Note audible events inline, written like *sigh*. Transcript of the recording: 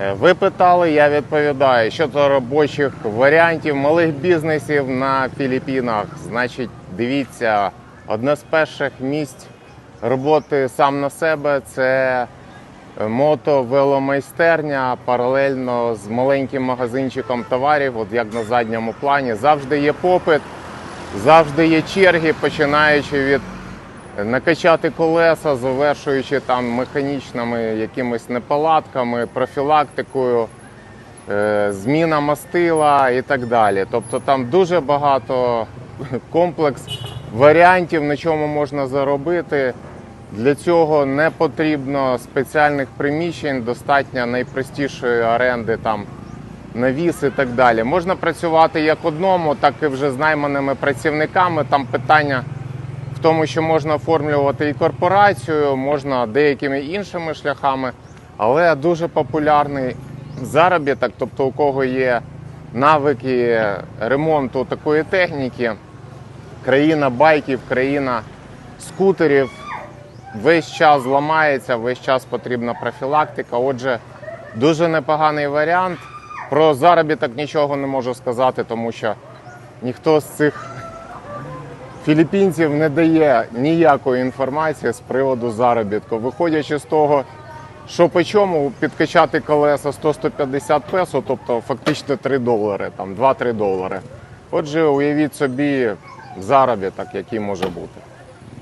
Е, Ви питали, я відповідаю щодо робочих варіантів малих бізнесів на Філіппінах. Значить, дивіться, одне з перших місць роботи сам на себе це мотовеломайстерня паралельно з маленьким магазинчиком товарів, от як на задньому плані. Завжди є попит, завжди є черги, починаючи від накачати колеса, завершуючи там механічними якимись неполадками, профілактикою, е, зміна мастила і так далі. Тобто там дуже багато *laughs* комплекс варіантів, на чому можна заробити. Для цього не потрібно спеціальних приміщень, достатньо найпростішої оренди там навіс і так далі. Можна працювати як одному, так і вже з найманими працівниками. Там питання тому, що можна оформлювати і корпорацію, можна деякими іншими шляхами, але дуже популярний заробіток, тобто у кого є навики ремонту такої техніки, країна байків, країна скутерів. Весь час ламається, весь час потрібна профілактика. Отже, дуже непоганий варіант. Про заробіток нічого не можу сказати, тому що ніхто з цих філіппінців не дає ніякої інформації з приводу заробітку. Виходячи з того, що по чому підкачати колеса 100-150 песо, тобто фактично 3 долари, там 2-3 долари. Отже, уявіть собі заробіток, який може бути.